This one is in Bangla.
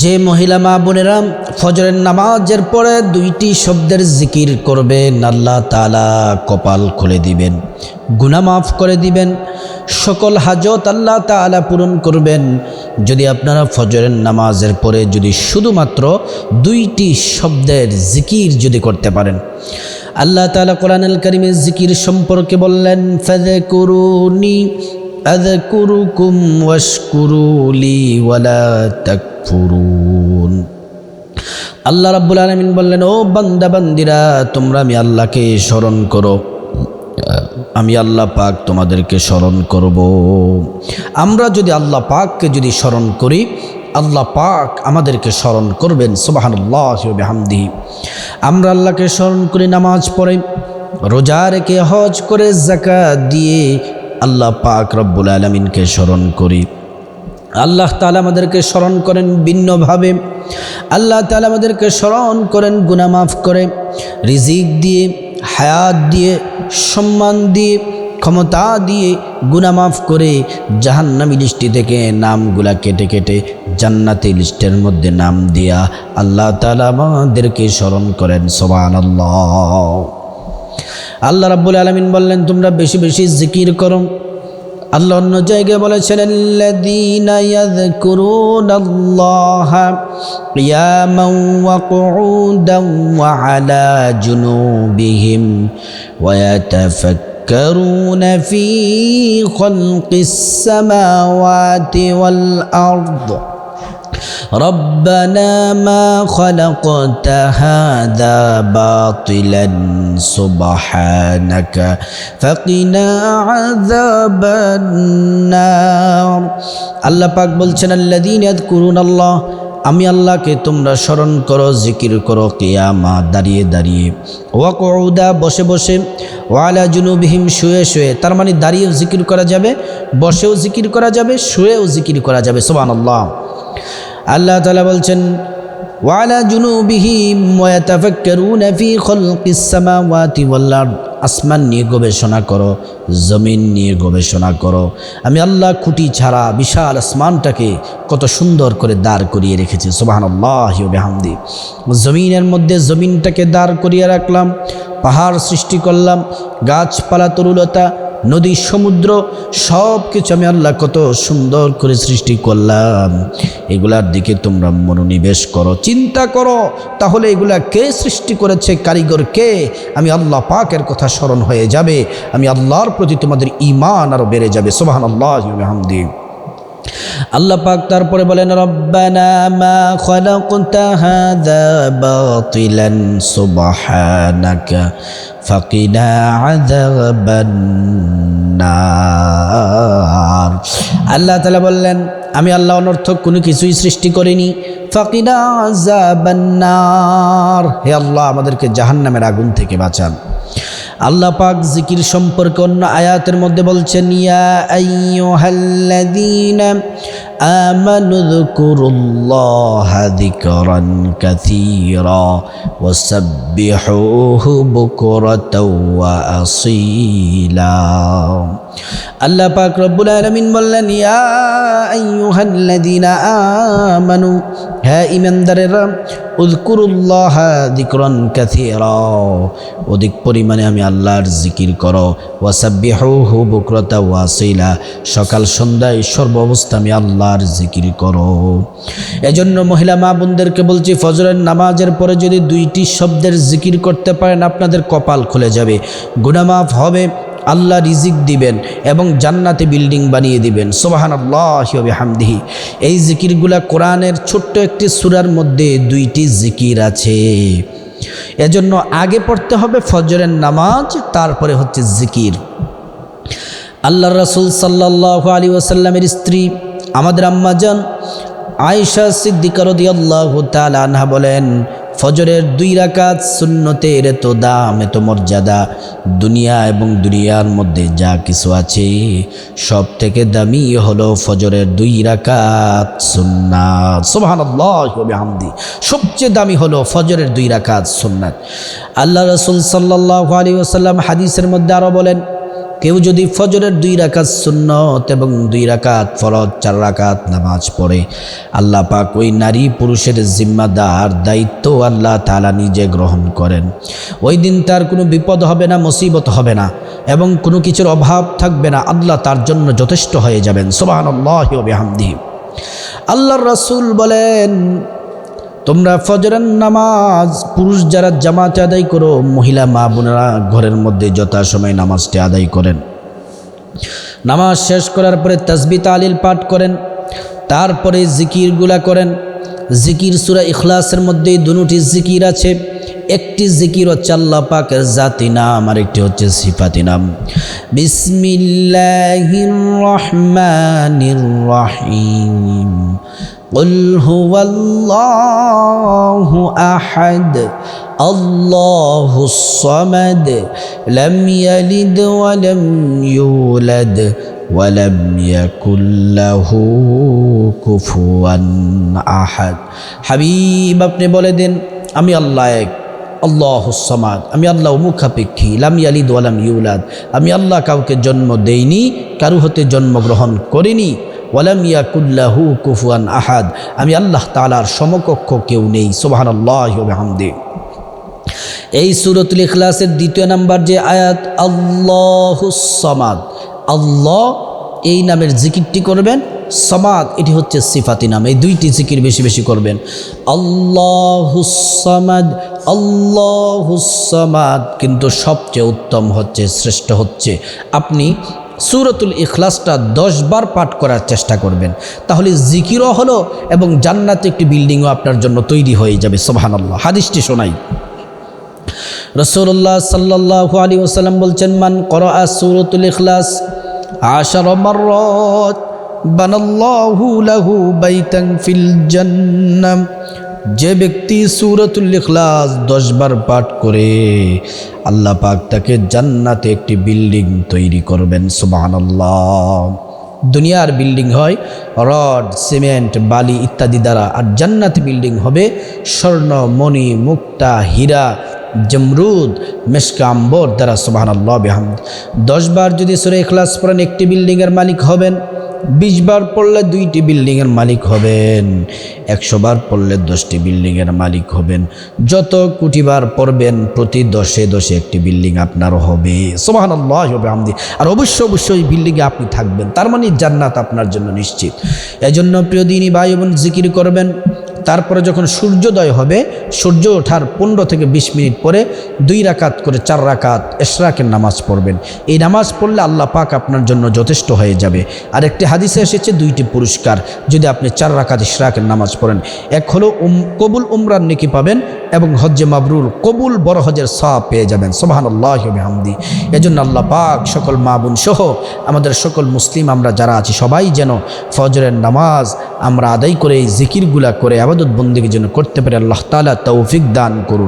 যে মহিলা মা বোনেরা ফজরের নামাজের পরে দুইটি শব্দের জিকির করবেন, আল্লাহ তালা কপাল খুলে দিবেন গুনা মাফ করে দিবেন, সকল হাজত আল্লাহ তালা পূরণ করবেন। যদি আপনারা ফজরের নামাজের পরে যদি শুধুমাত্র দুইটি শব্দের জিকির যদি করতে পারেন, আল্লাহ তালা কোরআনুল করিমের জিকির সম্পর্কে বললেন ফেদে করুনি أذكركم واشكروا لي ولا تكفرون আল্লাহ রাব্বুল আলমিন বললেন ও বান্দা বান্দিরা তোমরা আমি আল্লাহকে স্মরণ করো আমি আল্লাহ পাক তোমাদেরকে স্মরণ করব আমরা যদি আল্লাহ পাককে যদি স্মরণ করি আল্লাহ পাক আমাদেরকে স্মরণ করবেন সুবাহান্লাহ হামদি আমরা আল্লাহকে স্মরণ করি নামাজ পড়ে রোজা রেখে হজ করে জাকাত দিয়ে আল্লাহ পাক রব্বুল আলমিনকে স্মরণ করি। আল্লাহ তালা আমাদেরকে স্মরণ করেন ভিন্নভাবে। আল্লাহ তালা আমাদেরকে স্মরণ করেন গুনামাফ করে, রিজিক দিয়ে, হায়াত দিয়ে, সম্মান দিয়ে, ক্ষমতা দিয়ে গুনামাফ করে জাহান্নামি লিস্টি থেকে নামগুলা কেটে কেটে জান্নাতি লিস্টের মধ্যে নাম দিয়া আল্লাহ তালা আমাদেরকে স্মরণ করেন। সোবান আল্লাহ আল্লাহ রাব্বুল আলমিন বললেন তোমরা বেশি বেশি জিকির করো আল্লাহ অন্য জায়গায় বলেছেন الذين يذكرون الله قياما وقعودا وعلى جنوبهم ويتفكرون في خلق السماوات والأرض ربنا ما خلقت هذا باطلا سبحانك فقنا عذاب النار আল্লাহ পাক বলছেন আল্লাযীনা ইয়াযকুরুন আল্লাহ আমি আল্লাহকে তোমরা স্মরণ করো জিকির করো কিয়ামা দাঁড়িয়ে দাঁড়িয়ে ওয়াকউদা বসে বসে ওয়ালা জুনুবিহিম শুয়ে শুয়ে তার মানে দাঁড়িয়েও জিকির করা যাবে বসেও জিকির করা যাবে শুয়েও জিকির করা যাবে সুবহানাল্লাহ আল্লাহ তালা বলছেন, ওয়ালা জুনুবিহিম ওয়াতাফাক্কারুনা ফি খালকিস সামাওয়াতি ওয়াল আরদ। আসমান নিয়ে গবেষণা করো, জমিন নিয়ে গবেষণা করো। আমি আল্লাহ খুঁটি ছাড়া বিশাল আসমানটাকে কত সুন্দর করে দাঁড় করিয়ে রেখেছি, সুবহানাল্লাহ বেহামদি। জমিনের মধ্যে জমিনটাকে দাঁড় করিয়ে রাখলাম, পাহাড় সৃষ্টি করলাম, গাছপালা তরুলতা নদী, সমুদ্র সব কিছু আমি আল্লাহ কত সুন্দর করে সৃষ্টি করলাম। এগুলার দিকে তোমরা মনোনিবেশ করো, চিন্তা করো, তাহলে এগুলা কে সৃষ্টি করেছে, কারিগর কে? আমি আল্লাহ পাকের কথা স্মরণ হয়ে যাবে, আমি আল্লাহর প্রতি তোমাদের ইমান আরও বেড়ে যাবে সোহান আল্লাহ আল্লাহ পাক তারপরে বলেন, রব্বানা মা ফাকিনা عذاب النار. আল্লাহ তাআলা বললেন, আমি আল্লাহ অনর্থক কোনো কিছুই সৃষ্টি করিনি। ফাকিনা আযাবান নার। হে আল্লাহ, আমাদেরকে জাহান্নামের আগুন থেকে বাঁচান। আল্লাহ পাক জিকির সম্পর্কে অন্য আয়াতের মধ্যে বলছেন ইয়া আল্লাহ পাক রব্বুল আলামিন বললেন, ইয়া আমানু হ্যাঁ ইমানদারেরা উযকুরুল্লাহ যিকরান কাসীরা, অধিক পরিমাণে আমি আল্লাহর জিকির করো। ওয়াসাব্বিহুহু বুকরাতা ওয়াসিলা, সকাল সন্ধ্যায় সর্ব অবস্থা আমি আল্লাহর জিকির করো। এজন্য মহিলা মা বোনদেরকে বলছি, ফজরের নামাজের পরে যদি দুইটি শব্দের জিকির করতে পারেন, আপনাদের কপাল খুলে যাবে। গুনামাফ হবে আল্লাহ রিজিক দিবেন এবং জান্নাতে বিল্ডিং বানিয়ে দিবেন। সোবাহান আল্লাহ হামদিহি এই জিকিরগুলা কোরআনের ছোট্ট একটি সুরার মধ্যে দুইটি জিকির আছে। এজন্য আগে পড়তে হবে ফজরের নামাজ, তারপরে হচ্ছে জিকির। আল্লাহ রসুল সাল্লাহ আলী ওসাল্লামের স্ত্রী, আমাদের আম্মাজান আয়েশা সিদ্দিকারদি আল্লাহ আনহা বলেন ফজরের দুই রাকাত সুন্নতের এত দাম, এত মর্যাদা। দুনিয়া এবং দুনিয়ার মধ্যে যা কিছু আছে, সব থেকে দামি হলো ফজরের দুই রাকাত সুন্নাত। হামদি সবচেয়ে দামি হলো ফজরের দুই রাকাত সুন্নাত। আল্লাহ রসুল সাল্লাহ আলী ওসাল্লাম হাদিসের মধ্যে আরও বলেন কেউ যদি ফজরের দুই রাকাত সুন্নত এবং দুই রাকাত ফরজ, চার রাকাত নামাজ পড়ে, আল্লাহ পাক ওই নারী পুরুষের জিম্মাদার দায়িত্ব আল্লাহ তালা নিজে গ্রহণ করেন। ওই দিন তার কোনো বিপদ হবে না, মুসিবত হবে না এবং কোনো কিছুর অভাব থাকবে না। আল্লাহ তার জন্য যথেষ্ট হয়ে যাবেন। সোবাহ হামদি আল্লাহর রাসূল বলেন তোমরা ফজরের নামাজ, পুরুষ যারা জামাতে আদায় করো, মহিলা মা বোনেরা ঘরের মধ্যে যথাসময় নামাজটি আদায় করেন। নামাজ শেষ করার পরে তসবি তালিল পাঠ করেন, তারপরে জিকিরগুলা করেন। জিকির সুরা ইখলাসের মধ্যে দুটি জিকির আছে, একটি জিকির হচ্ছে আল্লাহ পাকের জাতি নাম আর একটি হচ্ছে সিফাতি নাম। বিসমিল্লাহির রহমানির রহিম। قل هو الله أحد الله الصمد لم يلد ولم يولد ولم يكن له كفوا أحد হাবিব আপনি বলে দেন আমি আল্লাহ এক আল্লাহ সমাদ আমি আল্লাহ মুখাপেক্ষী লাম ইয়ালিদ ওয়ালাম ইউলাদ আমি আল্লাহ কাউকে জন্ম দেইনি কারু হতে জন্মগ্রহণ করিনি ওয়ালাম ইয়াকুল্লাহু কুফুয়ান আহাদ। আমি আল্লাহ তালার সমকক্ষ কেউ নেই সোবাহান আল্লাহ এই সুরতুল ইখলাসের দ্বিতীয় নাম্বার যে আয়াত আল্লাহ সমাদ। আল্লাহ এই নামের জিকিরটি করবেন, সমাদ এটি হচ্ছে সিফাতি নাম, এই দুইটি জিকির বেশি বেশি করবেন। আল্লাহুসামাদ আল্লাহুসামাদ কিন্তু সবচেয়ে উত্তম হচ্ছে, শ্রেষ্ঠ হচ্ছে। আপনি সুরতুল ইখলাসটা দশবার পাঠ করার চেষ্টা করবেন। তাহলে জিকিরও হলো এবং জান্নাতে একটি বিল্ডিংও আপনার জন্য তৈরি হয়ে যাবে সোহান আল্লাহ হাদিসটি শোনাই। রসুল্লাহ সাল্লাহ আলী ওসাল্লাম বলছেন, মান কর সুরতুল ইখলাস আশার বানাল্লাহু লাহু বাইতাং ফিল জান্নাম যে ব্যক্তি সুরতুল ইখলাস দশবার পাঠ করে, আল্লাহ পাক তাকে জান্নাতে একটি বিল্ডিং তৈরি করবেন, সুবহানাল্লাহ। দুনিয়ার বিল্ডিং হয় রড, সিমেন্ট, বালি ইত্যাদি দ্বারা, আর জান্নাত বিল্ডিং হবে স্বর্ণ, মণি, মুক্তা, হীরা, জমরুদ, মেশকা, আম্বর দ্বারা সুবাহান আল্লাহ বেহামদ। দশবার যদি সুরে ইখলাস পড়েন, একটি বিল্ডিংয়ের মালিক হবেন। বিশ বার পড়লে দুইটি বিল্ডিংয়ের মালিক হবেন, একশো বার পড়লে দশটি বিল্ডিংয়ের মালিক হবেন, যত কোটিবার পড়বেন প্রতি দশে দশে একটি বিল্ডিং আপনার হবে। সোমাহান আল্লাহ হবে আমদি আর অবশ্যই অবশ্যই বিল্ডিংয়ে আপনি থাকবেন, তার মানে জান্নাত আপনার জন্য নিশ্চিত। এজন্য প্রিয় দিনই ভাই বোন, জিকির করবেন তারপরে যখন সূর্যোদয় হবে, সূর্য ওঠার পনেরো থেকে বিশ মিনিট পরে দুই রাকাত করে চার রাকাত এশরাকের নামাজ পড়বেন। এই নামাজ পড়লে আল্লাহ পাক আপনার জন্য যথেষ্ট হয়ে যাবে। আর একটি হাদিসে এসেছে, দুইটি পুরস্কার। যদি আপনি চার রাকাত ইশরাকের নামাজ পড়েন, এক হলো উম, কবুল উমরান নেকি পাবেন এবং হজ্জে মাবরুল কবুল বড় হজের সাপ পেয়ে যাবেন। সোহান আল্লাহ হামদি এজন্য আল্লাহ পাক সকল মা বোন সহ আমাদের সকল মুসলিম আমরা যারা আছি, সবাই যেন ফজরের নামাজ আমরা আদায় করে এই জিকিরগুলা করে আবাদত বন্দিকে জন্য করতে পারি আল্লাহ তালা তৌফিক দান করুন।